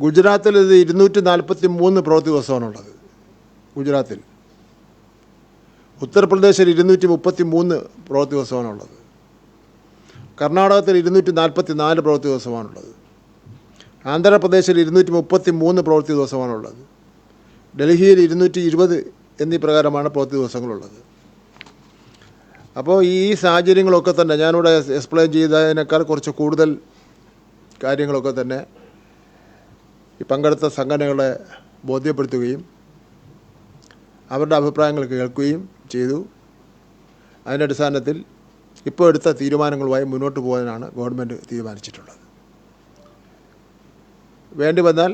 ഗുജറാത്തിൽ ഇത് ഇരുന്നൂറ്റി നാൽപ്പത്തി മൂന്ന് പ്രവൃത്തി ദിവസമാണുള്ളത് ഗുജറാത്തിൽ. ഉത്തർപ്രദേശിൽ ഇരുന്നൂറ്റി മുപ്പത്തി മൂന്ന് പ്രവൃത്തി ദിവസമാണുള്ളത് കർണാടകത്തിൽ ഇരുന്നൂറ്റി നാൽപ്പത്തി നാല് പ്രവൃത്തി ദിവസമാണുള്ളത് ആന്ധ്രാപ്രദേശിൽ ഇരുന്നൂറ്റി മുപ്പത്തി മൂന്ന് പ്രവൃത്തി ദിവസമാണുള്ളത് ഡൽഹിയിൽ ഇരുന്നൂറ്റി ഇരുപത് എന്നീ പ്രകാരമാണ് പ്രവൃത്തി ദിവസങ്ങളുള്ളത് അപ്പോൾ ഈ സാഹചര്യങ്ങളൊക്കെ തന്നെ ഞാനിവിടെ എക്സ്പ്ലെയിൻ ചെയ്തതിനേക്കാൾ കുറച്ച് കൂടുതൽ കാര്യങ്ങളൊക്കെ തന്നെ ഈ പങ്കെടുത്ത സംഘടനകളെ ബോധ്യപ്പെടുത്തുകയും അവരുടെ അഭിപ്രായങ്ങൾ കേൾക്കുകയും ചെയ്തു. അതിന്റെ അടിസ്ഥാനത്തിൽ ഇപ്പോൾ എടുത്ത തീരുമാനങ്ങളുമായി മുന്നോട്ട് പോകാനാണ് ഗവൺമെന്റ് തീരുമാനിച്ചിട്ടുള്ളത്. വേണ്ടി വന്നാൽ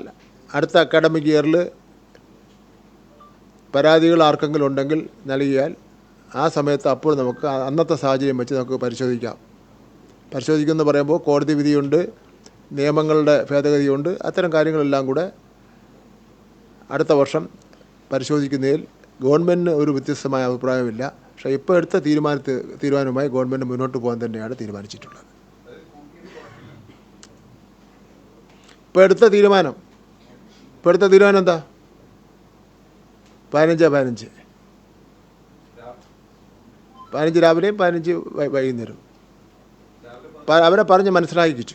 അടുത്ത അക്കാഡമിക് ഇയറിൽ പരാതികൾ ആർക്കെങ്കിലും ഉണ്ടെങ്കിൽ നൽകിയാൽ ആ സമയത്ത് അപ്പോൾ നമുക്ക് അന്നത്തെ സാഹചര്യം വെച്ച് നമുക്ക് പരിശോധിക്കാം. പരിശോധിക്കുമെന്ന് പറയുമ്പോൾ കോടതി വിധിയുണ്ട്. നിയമങ്ങളുടെ ഭേദഗതിയുണ്ട്. അത്തരം കാര്യങ്ങളെല്ലാം കൂടെ അടുത്ത വർഷം പരിശോധിക്കുന്നതിൽ ഗവൺമെന്റിന് ഒരു വ്യത്യസ്തമായ അഭിപ്രായമില്ല. പക്ഷേ ഇപ്പോൾ എടുത്ത തീരുമാനത്ത് തീരുമാനവുമായി ഗവൺമെന്റ് മുന്നോട്ട് പോകാൻ തന്നെയാണ് തീരുമാനിച്ചിട്ടുള്ളത്. ഇപ്പോൾ എടുത്ത തീരുമാനം. ഇപ്പോൾ എടുത്ത തീരുമാനം എന്താ? പതിനഞ്ച് പതിനഞ്ച്. പതിനഞ്ച് രാവിലെയും പതിനഞ്ച് വൈകുന്നേരവും. അവരെ പറഞ്ഞ് മനസ്സിലാക്കിച്ചു.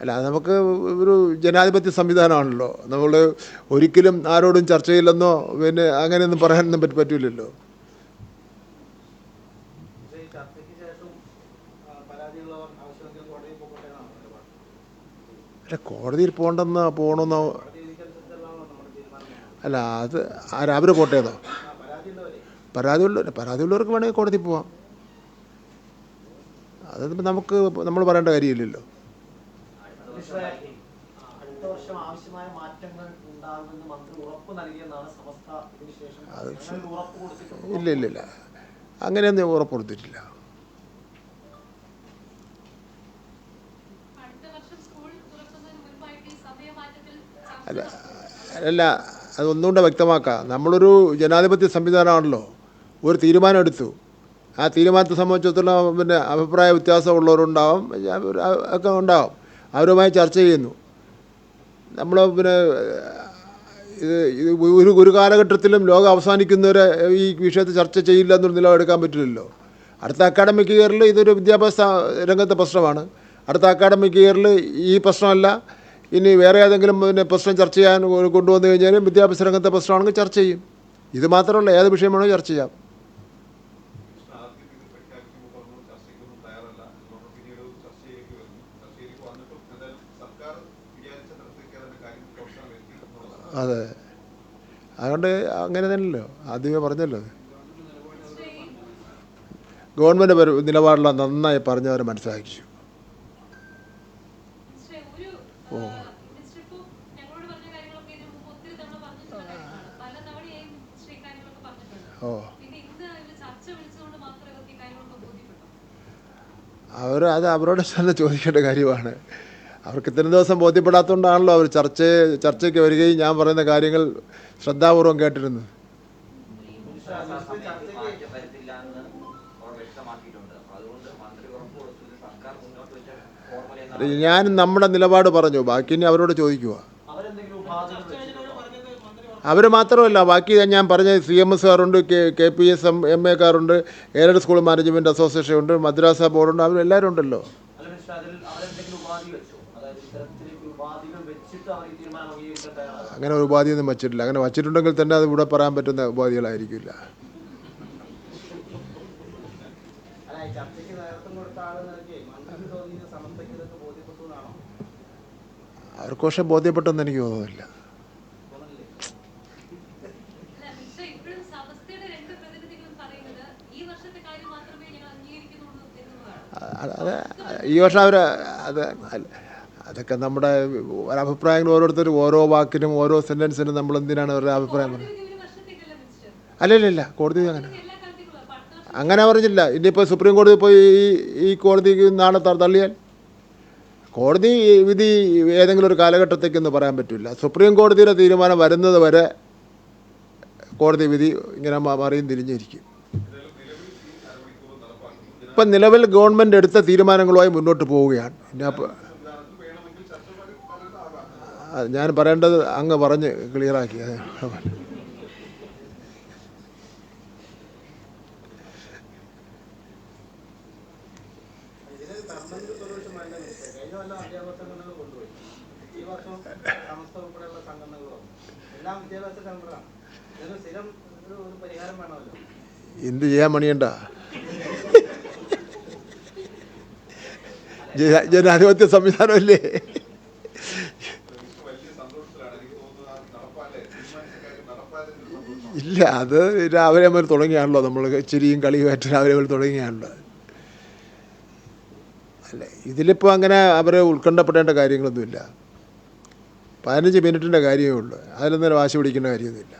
അല്ല നമുക്ക് ഒരു ജനാധിപത്യ സംവിധാനമാണല്ലോ. നമ്മൾ ഒരിക്കലും ആരോടും ചർച്ച ചെയ്യില്ലെന്നോ പിന്നെ അങ്ങനെയൊന്നും പറയാനൊന്നും പറ്റി പറ്റില്ലല്ലോ അല്ല കോടതിയിൽ പോകണ്ടെന്ന് പോകണമെന്നോ. അല്ല അത് ആരാ അവർ കോട്ടയതോ പരാതി ഉള്ളവർ പരാതിയുള്ള പരാതിയുള്ളവർക്ക് വേണമെങ്കിൽ കോടതി പോവാം അത് നമുക്ക് നമ്മൾ പറയേണ്ട കാര്യമില്ലല്ലോ പക്ഷേ, അടുത്ത വർഷം ആവശ്യമായ മാറ്റങ്ങൾ ഉണ്ടാകുമെന്ന് മന്ത്രി ഉറപ്പ് നൽകിയെന്നാണ് സമസ്ത ഇതിനുശേഷം നമുക്ക് നമ്മൾ പറയേണ്ട കാര്യമില്ലല്ലോ. ഇല്ല ഇല്ല ഇല്ല. അങ്ങനെയൊന്നും ഉറപ്പുകൊടുത്തിട്ടില്ല അടുത്ത വർഷം സ്കൂൾ തുറക്കുന്നതിന് മുൻപായിട്ട് സമയമാറ്റത്തിൽ അല്ല അല്ല അത് ഒന്നുകൂടെ വ്യക്തമാക്കാം. നമ്മളൊരു ജനാധിപത്യ സംവിധാനമാണല്ലോ. ഒരു തീരുമാനം എടുത്തു ആ തീരുമാനത്തെ സംബന്ധിച്ചിടത്തോളം പിന്നെ അഭിപ്രായ വ്യത്യാസമുള്ളവരുണ്ടാവും. ഒക്കെ ഉണ്ടാവും. അവരുമായി ചർച്ച ചെയ്യുന്നു. നമ്മൾ പിന്നെ ഇത് ഇത് ഒരു ഒരു കാലഘട്ടത്തിലും ലോകം അവസാനിക്കുന്നവരെ ഈ വിഷയത്തെ ചർച്ച ചെയ്യില്ല എന്നൊരു നിലവെടുക്കാൻ പറ്റില്ലല്ലോ. അടുത്ത അക്കാഡമിക് ഇയറിൽ ഇതൊരു വിദ്യാഭ്യാസ രംഗത്തെ പ്രശ്നമാണ്. അടുത്ത അക്കാഡമിക് ഇയറിൽ ഈ പ്രശ്നമല്ല. ഇനി വേറെ ഏതെങ്കിലും പിന്നെ പ്രശ്നം ചർച്ച ചെയ്യാൻ കൊണ്ടുവന്നു കഴിഞ്ഞാലും വിദ്യാഭ്യാസ രംഗത്തെ പ്രശ്നമാണെങ്കിൽ ചർച്ച ചെയ്യും. ഇത് മാത്രമല്ല ഏത് വിഷയം വേണോ ചർച്ച ചെയ്യാം. അതെ. അതുകൊണ്ട് അങ്ങനെ തന്നെയല്ലോ. ആദ്യമേ പറഞ്ഞല്ലോ. ഗവൺമെന്റ് നിലപാടെല്ലാം നന്നായി പറഞ്ഞവരെ മനസ്സിലാക്കിച്ചു. ഓ. ഓ. അവർ അത് അവരോട് ചോദിക്കേണ്ട കാര്യമാണ്. അവർക്ക് ഇത്രയും ദിവസം ബോധ്യപ്പെടാത്തതുകൊണ്ടാണല്ലോ അവർ ചർച്ച ചർച്ചയ്ക്ക് വരികയും ഞാൻ പറയുന്ന കാര്യങ്ങൾ ശ്രദ്ധാപൂർവം ഫോർമുല ഞാൻ നമ്മുടെ നിലപാട് പറഞ്ഞു ബാക്കി ഇനി അവരോട് ചോദിക്കുക? അവർ മാത്രമല്ല ബാക്കി ഞാൻ പറഞ്ഞ സി എം എസ് കാറുണ്ട് K K P S M M A കാറുണ്ട് എയ്ഡഡ് സ്കൂൾ മാനേജ്മെന്റ് അസോസിയേഷൻ ഉണ്ട് മദ്രാസ ബോർഡുണ്ട് അവരെല്ലാവരും ഉണ്ടല്ലോ അങ്ങനെ ഒരു ഉപാധിയൊന്നും വച്ചിട്ടില്ല. അങ്ങനെ വച്ചിട്ടുണ്ടെങ്കിൽ തന്നെ അത് ഇവിടെ പറയാൻ പറ്റുന്ന ഉപാധികളായിരിക്കില്ല. അവർക്ക് പക്ഷെ ബോധ്യപ്പെട്ടെന്ന് എനിക്ക് തോന്നുന്നില്ല. ഈ വർഷത്തെ കാര്യം മാത്രമേ ഞങ്ങൾ അംഗീകരിക്കുന്നുള്ളൂ എന്നുള്ളതാണ്. അത് അത് ഈ വർഷം അവർ അത് അല്ല, അതൊക്കെ നമ്മുടെ അഭിപ്രായങ്ങൾ ഓരോരുത്തരും ഓരോ വാക്കിനും ഓരോ സെന്റൻസിനും നമ്മൾ എന്തിനാണ് അവരുടെ അഭിപ്രായം പറയുന്നത്? അല്ലല്ല കോടതി അങ്ങനെ. അങ്ങനെ പറഞ്ഞില്ല. ഇനിയിപ്പോൾ സുപ്രീം കോടതി പോയി ഈ ഈ കോടതിക്ക് നാളെ തള്ളിയാൽ? കോടതി വിധി ഏതെങ്കിലും ഒരു കാലഘട്ടത്തേക്കെന്ന് പറയാൻ പറ്റില്ല. സുപ്രീം കോടതിയുടെ തീരുമാനം വരുന്നത് വരെ കോടതി വിധി ഇങ്ങനെ മറിയും തിരിഞ്ഞിരിക്കും. ഇപ്പം നിലവിൽ ഗവൺമെന്റ് എടുത്ത തീരുമാനങ്ങളുമായി മുന്നോട്ട് പോവുകയാണ്. ഇനി ഞാൻ പറയേണ്ടത് അങ്ങ് പറഞ്ഞ് ക്ലിയറാക്കി എന്ത് ചെയ്യാൻ പണിയണ്ട ജനാധിപത്യ വേണ്ട ഇല്ല അത് രാവിലെ മുതൽ തുടങ്ങിയാണല്ലോ നമ്മൾ ചിരിയും കളിയുമായിട്ട് രാവിലെ മുതൽ തുടങ്ങിയാണല്ലോ. അല്ല ഇതിലിപ്പോൾ അങ്ങനെ അവർ ഉത്കണ്ഠപ്പെടേണ്ട കാര്യങ്ങളൊന്നുമില്ല. പതിനഞ്ച് മിനിറ്റിന്റെ കാര്യമേ ഉള്ളൂ. അതിലൊന്നും വാശി പിടിക്കേണ്ട കാര്യമൊന്നുമില്ല.